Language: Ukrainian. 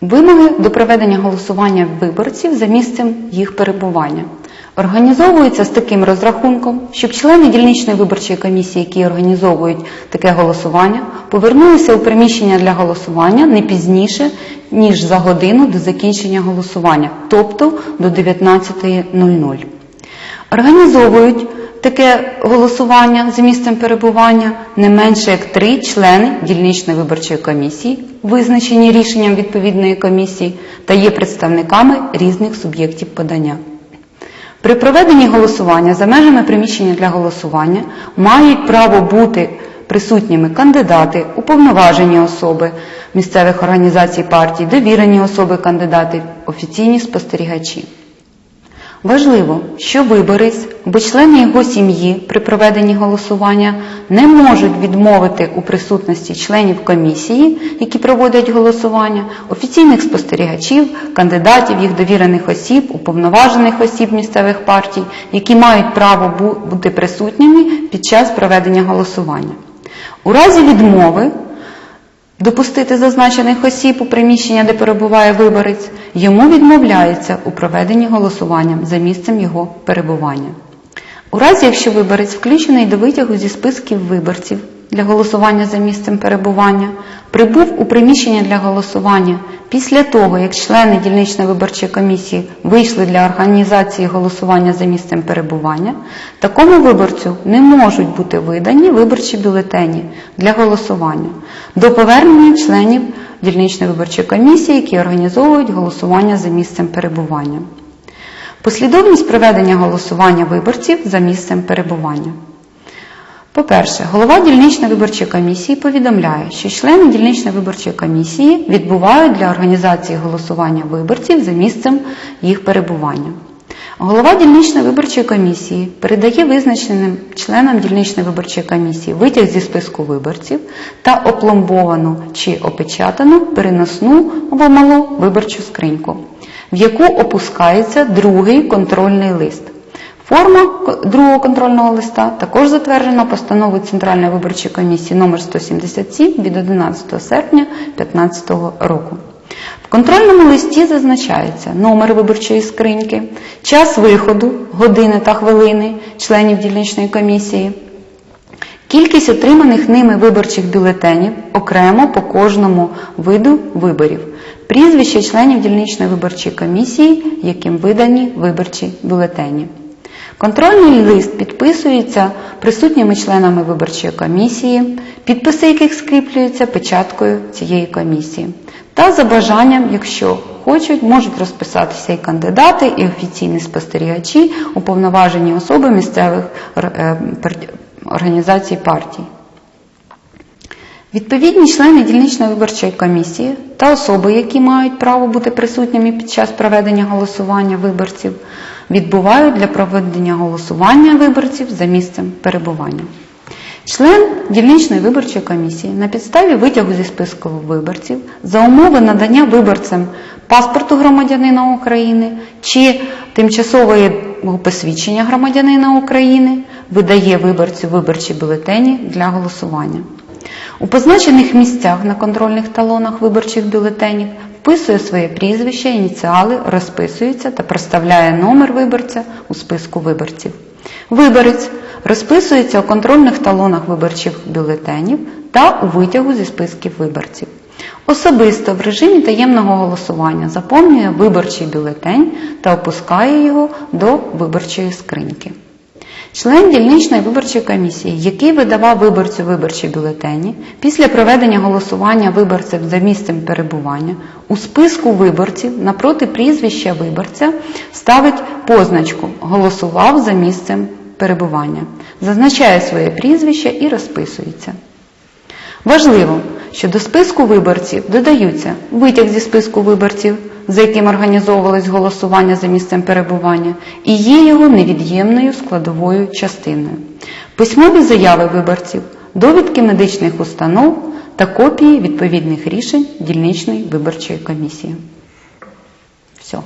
Вимоги до проведення голосування виборців за місцем їх перебування. Організовуються з таким розрахунком, щоб члени дільничної виборчої комісії, які організовують таке голосування, повернулися у приміщення для голосування не пізніше, ніж за годину до закінчення голосування, тобто до 19.00. Організовують таке голосування за місцем перебування не менше як три члени дільничної виборчої комісії, визначені рішенням відповідної комісії, та є представниками різних суб'єктів подання. При проведенні голосування за межами приміщення для голосування мають право бути присутніми кандидати, уповноважені особи місцевих організацій партій, довірені особи кандидатів, офіційні спостерігачі. Важливо, що виборець або члени його сім'ї при проведенні голосування не можуть відмовити у присутності членів комісії, які проводять голосування, офіційних спостерігачів, кандидатів, їх довірених осіб, уповноважених осіб місцевих партій, які мають право бути присутніми під час проведення голосування. У разі відмови допустити зазначених осіб у приміщення, де перебуває виборець, йому відмовляється у проведенні голосування за місцем його перебування. У разі, якщо виборець включений до витягу зі списків виборців для голосування за місцем перебування, прибув у приміщення для голосування після того, як члени дільничної виборчої комісії вийшли для організації голосування за місцем перебування, такому виборцю не можуть бути видані виборчі бюлетені для голосування до повернення членів дільничної виборчої комісії, які організовують голосування за місцем перебування. Послідовність проведення голосування виборців за місцем перебування. По-перше, голова дільничної виборчої комісії повідомляє, що члени дільничної виборчої комісії відбувають для організації голосування виборців за місцем їх перебування. Голова дільничної виборчої комісії передає визначеним членам дільничної виборчої комісії витяг зі списку виборців та опломбовану чи опечатану переносну або малу виборчу скриньку, в яку опускається другий контрольний лист. Форма другого контрольного листа також затверджена постановою Центральної виборчої комісії номер 177 від 11 серпня 2015 року. В контрольному листі зазначається номер виборчої скриньки, час виходу, години та хвилини членів дільничної комісії, кількість отриманих ними виборчих бюлетенів окремо по кожному виду виборів, прізвище членів дільничної виборчої комісії, яким видані виборчі бюлетені. Контрольний лист підписується присутніми членами виборчої комісії, підписи яких скріплюються печаткою цієї комісії. Та за бажанням, якщо хочуть, можуть розписатися і кандидати, і офіційні спостерігачі, уповноважені особи місцевих е, організацій партій. Відповідні члени дільничної виборчої комісії та особи, які мають право бути присутніми під час проведення голосування виборців, відбувають для проведення голосування виборців за місцем перебування. Член дільничної виборчої комісії на підставі витягу зі списку виборців за умови надання виборцям паспорту громадянина України чи тимчасового посвідчення громадянина України видає виборцю виборчі бюлетені для голосування. У позначених місцях на контрольних талонах виборчих бюлетенів вписує своє прізвище, ініціали, розписується та проставляє номер виборця у списку виборців. Виборець розписується у контрольних талонах виборчих бюлетенів та у витягу зі списків виборців. Особисто в режимі таємного голосування заповнює виборчий бюлетень та опускає його до виборчої скриньки. Член дільничної виборчої комісії, який видавав виборцю виборчі бюлетені, після проведення голосування виборців за місцем перебування у списку виборців напроти прізвища виборця ставить позначку Голосував за місцем перебування, зазначає своє прізвище і розписується. Важливо, що до списку виборців додаються витяг зі списку виборців, за яким організовувалось голосування за місцем перебування, і є його невід'ємною складовою частиною. Письмові заяви виборців, довідки медичних установ та копії відповідних рішень дільничної виборчої комісії. Все.